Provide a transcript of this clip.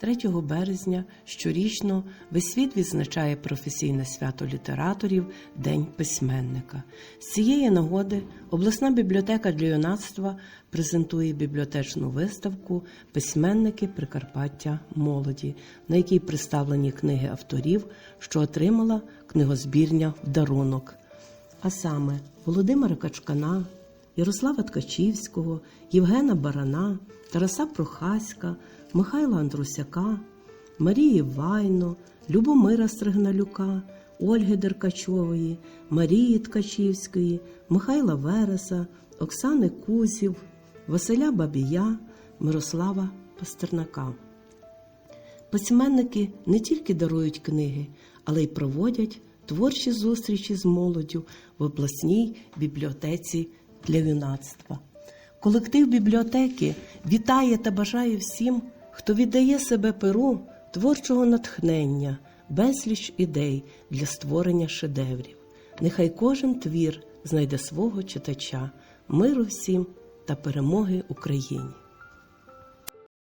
3 березня щорічно весь світ відзначає професійне свято літераторів День письменника. З цієї нагоди обласна бібліотека для юнацтва презентує бібліотечну виставку Письменники Прикарпаття молоді, на якій представлені книги авторів, що отримала книгозбірня в дарунок. А саме Володимира Качкана, Ярослава Ткачівського, Євгена Барана, Тараса Прохаська, Михайла Андрусяка, Марії Вайно, Любомира Стригналюка, Ольги Деркачової, Марії Ткачівської, Михайла Вереса, Оксани Кузів, Василя Бабія, Мирослава Пастернака. Письменники не тільки дарують книги, але й проводять творчі зустрічі з молоддю в обласній бібліотеці для юнацтва. Колектив бібліотеки вітає та бажає всім, хто віддає себе перу творчого натхнення, безліч ідей для створення шедеврів. Нехай кожен твір знайде свого читача, миру всім та перемоги Україні.